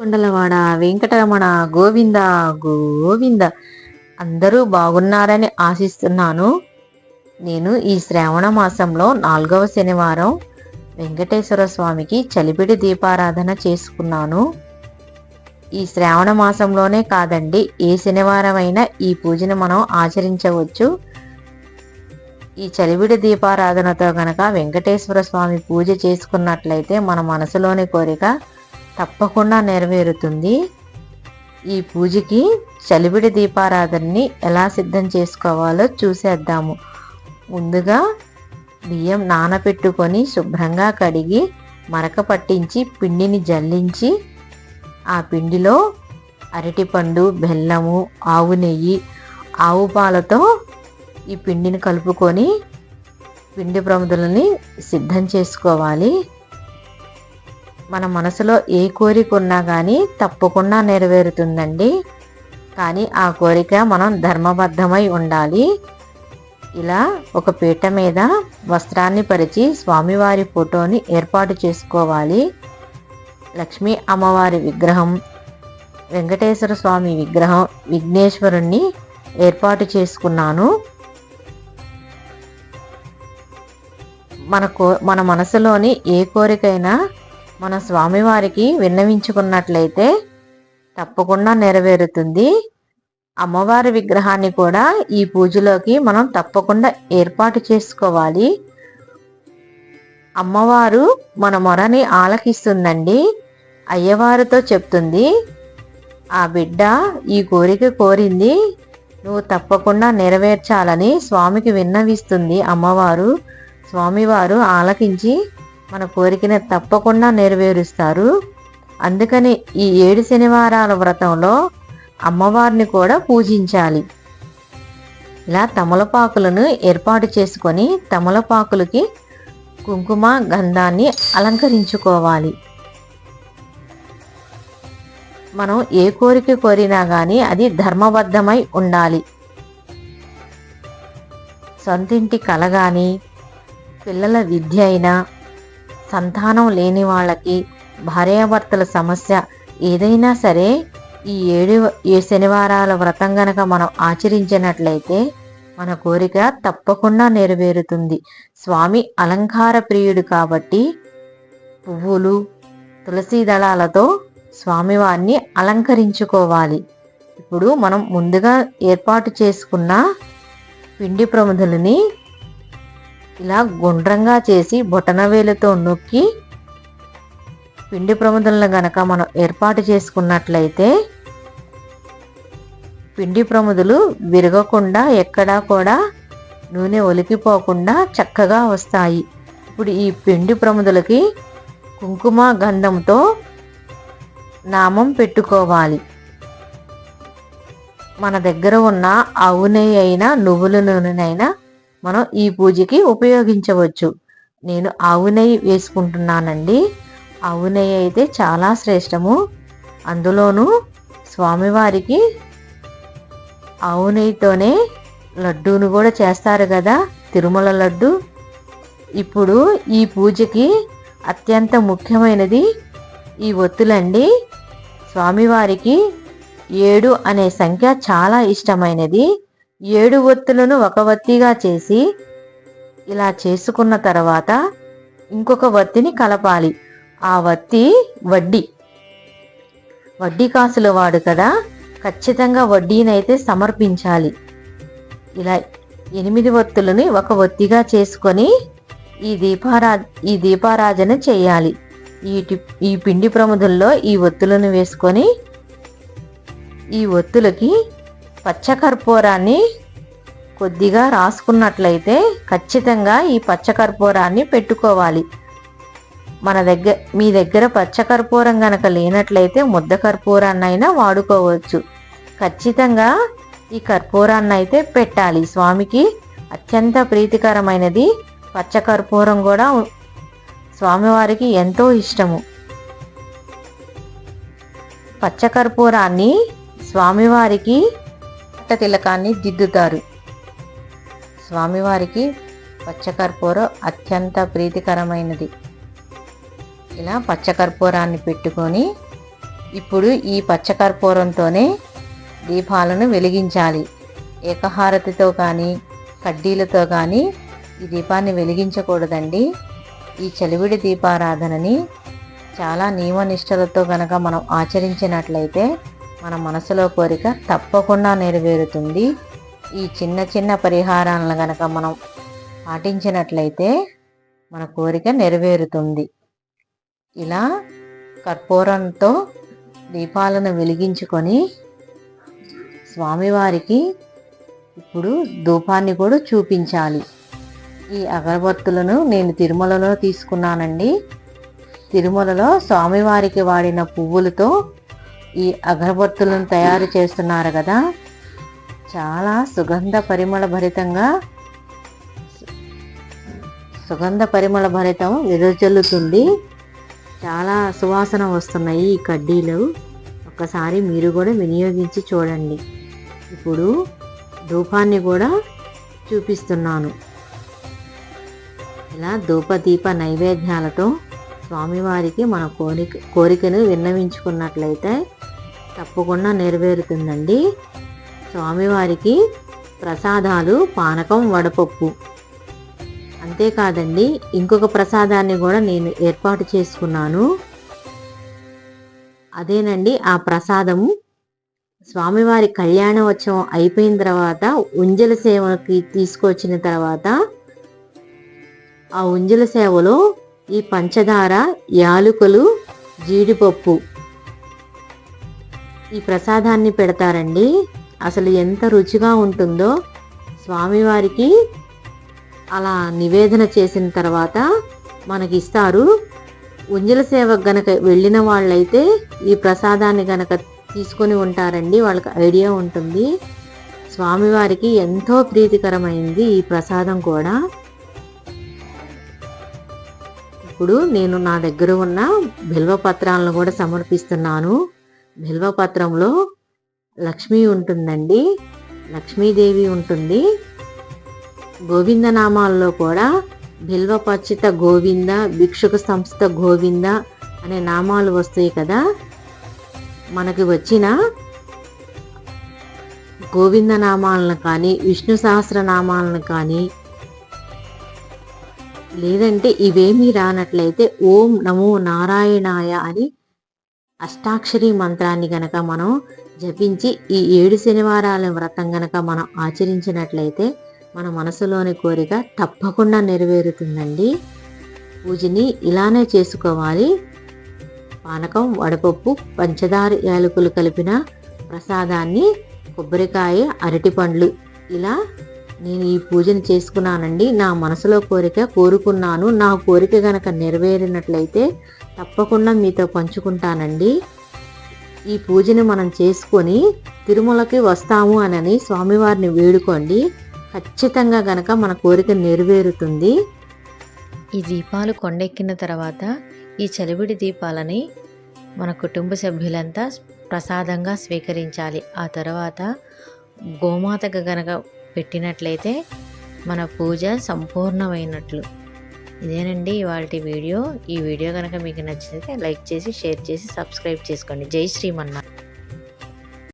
కొండలవాడ వెంకటరమణ గోవింద గోవింద. అందరూ బాగున్నారని ఆశిస్తున్నాను. నేను ఈ శ్రావణ మాసంలో నాలుగవ శనివారం వెంకటేశ్వర స్వామికి చలిపిడి దీపారాధన చేసుకున్నాను. ఈ శ్రావణ మాసంలోనే కాదండి ఏ శనివారం అయినా ఈ పూజను మనం ఆచరించవచ్చు. ఈ చలివిడి దీపారాధనతో గనక వెంకటేశ్వర స్వామి పూజ చేసుకున్నట్లయితే మన మనసులోని కోరిక తప్పకుండా నెరవేరుతుంది. ఈ పూజకి చలివిడి దీపారాధనని ఎలా సిద్ధం చేసుకోవాలో చూసేద్దాము. ముందుగా బియ్యం నానబెట్టుకొని శుభ్రంగా కడిగి మరక పట్టించి పిండిని జల్లించి ఆ పిండిలో అరటిపండు బెల్లము ఆవు నెయ్యి ఆవు పాలతో ఈ పిండిని కలుపుకొని పిండి ప్రముదులని సిద్ధం చేసుకోవాలి. మన మనసులో ఏ కోరిక ఉన్నా కానీ తప్పకుండా నెరవేరుతుందండి. కానీ ఆ కోరిక మనం ధర్మబద్ధమై ఉండాలి. ఇలా ఒక పీట మీద వస్త్రాన్ని పరిచి స్వామివారి ఫోటోని ఏర్పాటు చేసుకోవాలి. లక్ష్మీ అమ్మవారి విగ్రహం వెంకటేశ్వర స్వామి విగ్రహం విఘ్నేశ్వరుణ్ణి ఏర్పాటు చేసుకున్నాను. మన కో మన మనసులోని ఏ కోరికైనా మన స్వామివారికి విన్నవించుకున్నట్లయితే తప్పకుండా నెరవేరుతుంది. అమ్మవారి విగ్రహాన్ని కూడా ఈ పూజలోకి మనం తప్పకుండా ఏర్పాటు చేసుకోవాలి. అమ్మవారు మన మొరని ఆలకిస్తుందండి. అయ్యవారితో చెప్తుంది ఆ బిడ్డ ఈ కోరిక కోరింది నువ్వు తప్పకుండా నెరవేర్చాలని స్వామికి విన్నవిస్తుంది అమ్మవారు. స్వామివారు ఆలకించి మన కోరికను తప్పకుండా నెరవేరుస్తారు. అందుకని ఈ ఏడు శనివారాల వ్రతంలో అమ్మవారిని కూడా పూజించాలి. ఇలా తమలపాకులను ఏర్పాటు చేసుకొని తమలపాకులకి కుంకుమ గంధాన్ని అలంకరించుకోవాలి. మనం ఏ కోరిక కోరినా కానీ అది ధర్మబద్ధమై ఉండాలి. సొంతింటి కల కానీ పిల్లల విద్య అయినా సంతానం లేని వాళ్ళకి భార్యాభర్తల సమస్య ఏదైనా సరే ఈ ఏడు ఏ శనివారాల వ్రతం గనక మనం ఆచరించినట్లయితే మన కోరిక తప్పకుండా నెరవేరుతుంది. స్వామి అలంకార ప్రియుడు కాబట్టి పువ్వులు తులసి దళాలతో స్వామివారిని అలంకరించుకోవాలి. ఇప్పుడు మనం ముందుగా ఏర్పాటు చేసుకున్న పిండి ప్రముదులని ఇలా గుండ్రంగా చేసి బొటనవేలుతో నొక్కి పిండి ప్రముదలను గనక మనం ఏర్పాటు చేసుకున్నట్లయితే పిండి ప్రముదులు విరగకుండా ఎక్కడా కూడా నూనె ఒలికిపోకుండా చక్కగా వస్తాయి. ఇప్పుడు ఈ పిండి ప్రముదులకి కుంకుమ గంధంతో నామం పెట్టుకోవాలి. మన దగ్గర ఉన్న ఆవు నెయ్యి అయినా నువ్వుల నూనెనైనా మనం ఈ పూజకి ఉపయోగించవచ్చు. నేను ఆవు నెయ్యి వేసుకుంటున్నానండి. ఆవు నెయ్యి అయితే చాలా శ్రేష్టము. అందులోనూ స్వామివారికి ఆవు నెయ్యితోనే లడ్డూను కూడా చేస్తారు కదా తిరుమల లడ్డు. ఇప్పుడు ఈ పూజకి అత్యంత ముఖ్యమైనది ఈ ఒత్తులండి. స్వామివారికి ఏడు అనే సంఖ్య చాలా ఇష్టమైనది. ఏడు ఒత్తులను ఒక వత్తిగా చేసి ఇలా చేసుకున్న తర్వాత ఇంకొక వత్తిని కలపాలి. ఆ వత్తి వడ్డీ. వడ్డీ కాసుల వాడు కదా ఖచ్చితంగా వడ్డీనైతే సమర్పించాలి. ఇలా ఎనిమిది ఒత్తులని ఒక ఒత్తిగా చేసుకొని ఈ దీపారా ఈ దీపారాజన చేయాలి. ఈ ఈ పిండి ప్రముదుల్లో ఈ ఒత్తులను వేసుకొని ఈ ఒత్తులకి పచ్చకర్పూరాన్ని కొద్దిగా రాసుకున్నట్లయితే ఖచ్చితంగా ఈ పచ్చకర్పూరాన్ని పెట్టుకోవాలి. మన దగ్గర మీ దగ్గర పచ్చకర్పూరం గనక లేనట్లయితే ముద్ద కర్పూరాన్ని అయినా వాడుకోవచ్చు. ఖచ్చితంగా ఈ కర్పూరాన్ని అయితే పెట్టాలి. స్వామికి అత్యంత ప్రీతికరమైనది పచ్చకర్పూరం కూడా స్వామివారికి ఎంతో ఇష్టము. పచ్చకర్పూరాన్ని స్వామివారికి తిలకాన్ని దిద్దుతారు. స్వామివారికి పచ్చకర్పూరం అత్యంత ప్రీతికరమైనది. ఇలా పచ్చకర్పూరాన్ని పెట్టుకొని ఇప్పుడు ఈ పచ్చకర్పూరంతోనే దీపాలను వెలిగించాలి. ఏకహారతితో కానీ కడ్డీలతో కానీ ఈ దీపాన్ని వెలిగించకూడదండి. ఈ చలివిడి దీపారాధనని చాలా నియమనిష్టలతో గనక మనం ఆచరించినట్లయితే మన మనసులో కోరిక తప్పకుండా నెరవేరుతుంది. ఈ చిన్న చిన్న పరిహారాలను గనక మనం పాటించినట్లయితే మన కోరిక నెరవేరుతుంది. ఇలా కర్పూరంతో దీపాలను వెలిగించుకొని స్వామివారికి ఇప్పుడు ధూపాన్ని కూడా చూపించాలి. ఈ అగరబత్తులను నేను తిరుమలలో తీసుకున్నానండి. తిరుమలలో స్వామివారికి వాడిన పువ్వులతో ఈ అగరబత్తులను తయారు చేస్తున్నారు కదా. చాలా సుగంధ పరిమళ భరితంగా సుగంధ పరిమళ భరితం వెదజల్లుతుంది చాలా సువాసన వస్తున్నాయి ఈ కడ్డీలు. ఒక్కసారి మీరు కూడా వినియోగించి చూడండి. ఇప్పుడు ధూపాన్ని కూడా చూపిస్తున్నాను. ఇలా ధూపదీప నైవేద్యాలతో స్వామివారికి మన కోరిక కోరికను విన్నవించుకున్నట్లయితే తప్పకుండా నెరవేరుతుందండి. స్వామివారికి ప్రసాదాలు పానకం వడపప్పు. అంతేకాదండి ఇంకొక ప్రసాదాన్ని కూడా నేను ఏర్పాటు చేసుకున్నాను. అదేనండి ఆ ప్రసాదము. స్వామివారి కళ్యాణోత్సవం అయిపోయిన తర్వాత ఉంజల సేవకి తీసుకొచ్చిన తర్వాత ఆ ఉంజల సేవలో ఈ పంచదార యాలుకలు జీడిపప్పు ఈ ప్రసాదాన్ని పెడతారండి. అసలు ఎంత రుచిగా ఉంటుందో స్వామివారికి అలా నివేదన చేసిన తర్వాత మనకి ఇస్తారు ఉంజల సేవకు గనక వెళ్ళిన వాళ్ళైతే ఈ ప్రసాదాన్ని గనక తీసుకొని ఉంటారండి. వాళ్ళకి ఐడియా ఉంటుంది. స్వామివారికి ఎంతో ప్రీతికరమైంది ఈ ప్రసాదం కూడా. ఇప్పుడు నేను నా దగ్గర ఉన్న బిల్వ పత్రాలను కూడా సమర్పిస్తున్నాను. బిల్వపత్రంలో లక్ష్మి ఉంటుందండి. లక్ష్మీదేవి ఉంటుంది. గోవిందనామాల్లో కూడా బిల్వపచ్చిత గోవింద భిక్షుక సంస్థ గోవింద అనే నామాలు వస్తాయి కదా. మనకి వచ్చిన గోవింద నామాలను కానీ విష్ణు సహస్రనామాలను కానీ లేదంటే ఇవేమీ రానట్లయితే ఓం నమో నారాయణాయ అని అష్టాక్షరి మంత్రాన్ని గనక మనం జపించి ఈ ఏడు శనివారాల వ్రతం గనక మనం ఆచరించినట్లయితే మన మనసులోని కోరిక తప్పకుండా నెరవేరుతుందండి. పూజని ఇలానే చేసుకోవాలి. పానకం వడపప్పు పంచదార యాలకులు కలిపిన ప్రసాదాన్ని కొబ్బరికాయ అరటి పండ్లు ఇలా నేను ఈ పూజను చేసుకున్నానండి. నా మనసులో కోరిక కోరుకున్నాను. నా కోరిక గనక నెరవేరినట్లయితే తప్పకుండా మీతో పంచుకుంటానండి. ఈ పూజని మనం చేసుకొని తిరుమలకి వస్తాము అనని స్వామివారిని వేడుకోండి. ఖచ్చితంగా గనక మన కోరిక నెరవేరుతుంది. ఈ దీపాలు కొండెక్కిన తర్వాత ఈ చలివిడి దీపాలని మన కుటుంబ సభ్యులంతా ప్రసాదంగా స్వీకరించాలి. ఆ తర్వాత గోమాతకు గనక పెట్టినట్లయితే మన పూజ సంపూర్ణమైనట్లు. ఇదేనండి ఇవాళ వీడియో. ఈ వీడియో కనుక మీకు నచ్చితే లైక్ చేసి షేర్ చేసి సబ్స్క్రైబ్ చేసుకోండి. జై శ్రీమన్నారాయణ.